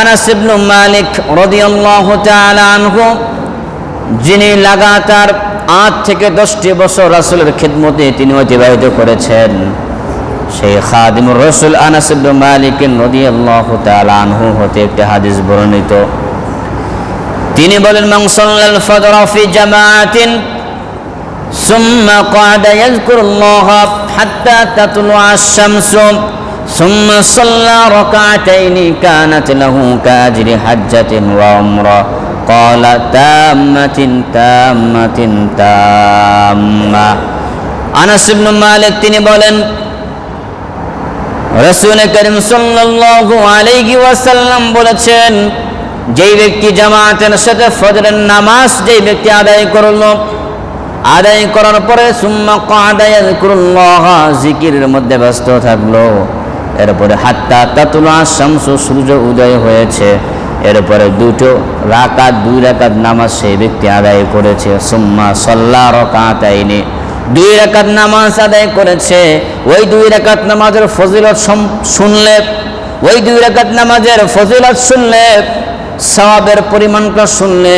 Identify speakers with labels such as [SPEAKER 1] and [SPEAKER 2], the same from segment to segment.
[SPEAKER 1] আনাস ইবনু মালিক রাদিয়াল্লাহু তাআলা আনহু যিনি লাগাতার আট থেকে দশটি বছর রাসূলের খিদমতে তিনি অতিবাহিত করেছেন সেই খাদিমুর রসুল আনাস ইবনু মালিক রাদিয়াল্লাহু তাআলা আনহু হতে একটি হাদিস বর্ণিত তিনি বলেন মান সাল্লাল ফজর ফি জামাআতিন ثم قعد يذكر الله حتى تطلع الشمس ثم صلى ركعتين كانت له كأجر حجة وعمرة قال تامة تامة تامة আনাস ইবনু মালিক তিনি বলেন রসুল করিম সাল্লাল্লাহু আলাইহি ওয়াসাল্লাম বলেছেন যেই ব্যক্তি জামাতের সাথে ফজরের নামাজ যেই ব্যক্তি আদায় করলো আদায় করার পরে সুম্মা কাদায় যিকরুল্লাহ জিকিরের মধ্যে ব্যস্ত থাকলো এরপরে হাত্তা তাতুলা শামসু, সূর্য উদয় হয়েছে। এরপরে দুটো রাকাত, দুই রাকাত নামাজ সেই ব্যক্তি আদায় করেছে। সুম্মা সল্লা রকাতাইনি। দুই রাকাত নামাজ আদায় করেছে। ওই দুই রাকাত নামাজের ফজিলত শুনলে, ওই দুই রাকাত নামাজের ফজিলত শুনলে, সওয়াবের পরিমাণটা শুনলে,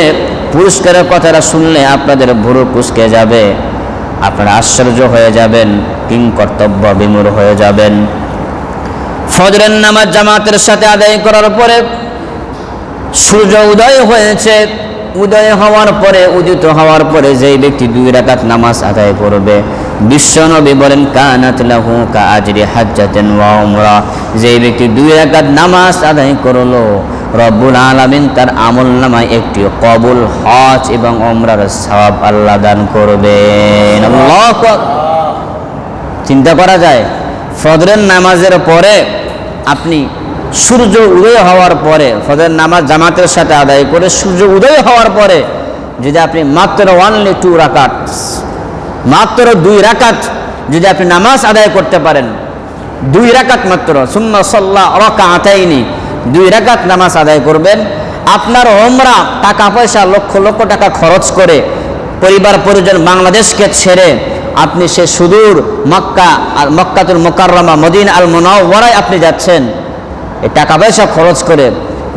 [SPEAKER 1] পুরস্কারের কথাটা শুনলে আপনাদের ভুরু কুসকে যাবে। আপনারা আশ্চর্য হয়ে যাবেন কিং কর্তব্য বিমূর হয়ে যাবেন। ফজরের নামাজ জামাতের সাথে আদায় করার পরে সূর্য উদয় হয়েছে। উদয় হওয়ার পরে, উদিত হওয়ার পরে যেই ব্যক্তি দুই রাকাত নামাজ আদায় করবে, বিশ্বনবী বলেন, কানাত লাহু কা আজরি হাজ্জাতেন ওয়া উমরা। যেই ব্যক্তি দুই রাকাত নামাজ আদায় করল, রব্বুল আলামিন তার আমল নামায় একটি কবুল হজ এবং ওমরার সওয়াব আল্লাহ দান করবেন। চিন্তা করা যায়, ফজরের নামাজের পরে আপনি সূর্য উদয় হওয়ার পরে, ফজরের নামাজ জামাতের সাথে আদায় করে সূর্য উদয় হওয়ার পরে, যদি আপনি মাত্র ওয়ানলি টু রাকাত, মাত্র দুই রাকাত যদি আপনি নামাজ আদায় করতে পারেন, দুই রাকাত মাত্র সুন্না সাল্লাহ রকা আতাইনি দুই রাকাত নামাজ আদায় করবেন, আপনার ওমরা টাকা পয়সা লক্ষ লক্ষ টাকা খরচ করে পরিবার পরিজন বাংলাদেশকে ছেড়ে আপনি সে সুদূর মক্কা আর মক্কাতুল মোকাররমা, মদিন আল মোনাওয়ারায় আপনি যাচ্ছেন। এই টাকা পয়সা খরচ করে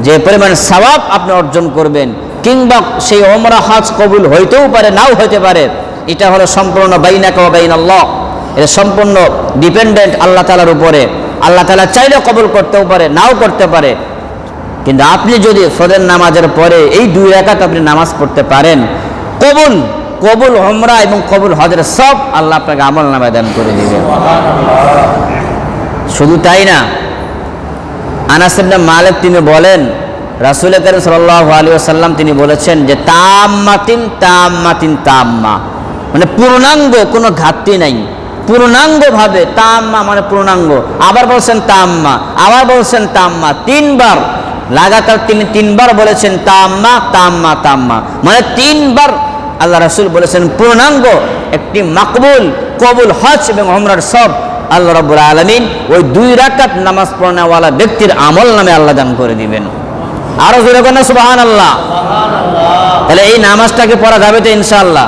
[SPEAKER 1] যে পরিমাণ সওয়াব আপনি অর্জন করবেন, কিংবা সেই ওমরা হজ কবুল হইতেও পারে, নাও হইতে পারে, এটা হলো সম্পূর্ণ বাইনাকা বাইন আল্লাহ এটা সম্পূর্ণ ডিপেন্ডেন্ট আল্লাহ তালার উপরে। আল্লাহ তালা চাইলে কবুল করতেও পারে, নাও করতে পারে। কিন্তু আপনি যদি ফজর নামাজের পরে এই দুই রাকাত আপনি নামাজ পড়তে পারেন, কবুল কবুল হমরা এবং কবুল হজের সব আল্লাহ আপনাকে আমল নামায় দান করে দিবেন। শুধু তাই না, আনাস ইবনে মালিক তিনি বলেন রাসূল করিম সাল্লাল্লাহু আলাইহি ওয়াসাল্লাম তিনি বলেছেন যে, তাম্মাতিন তাম্মাতিন তাম্মা মানে পূর্ণাঙ্গ কোনো ঘাটতি নাই। পূর্ণাঙ্গভাবে তাম্মা মানে পূর্ণাঙ্গ। আবার বলছেন তাম্মা, আবার বলছেন তাম্মা, তিনবার। লাগাতার তিনি তিনবার বলেছেন তাম্মা তাম্মা তাম্মা। মানে তিনবার আল্লাহ রাসুল বলেছেন, পূর্ণাঙ্গ একটি মাকবুল, কবুল হজ এবং অমরার সব আল্লাহ রব্বুল আলমিন ওই দুই রাকাত নামাজ পড়ানোওয়ালা ব্যক্তির আমল নামে আল্লাহ দান করে দিবেন। আরও জোরে করেন সুবাহান আল্লাহ তাহলে এই নামাজটাকে পড়া যাবে তো ইনশাআল্লাহ।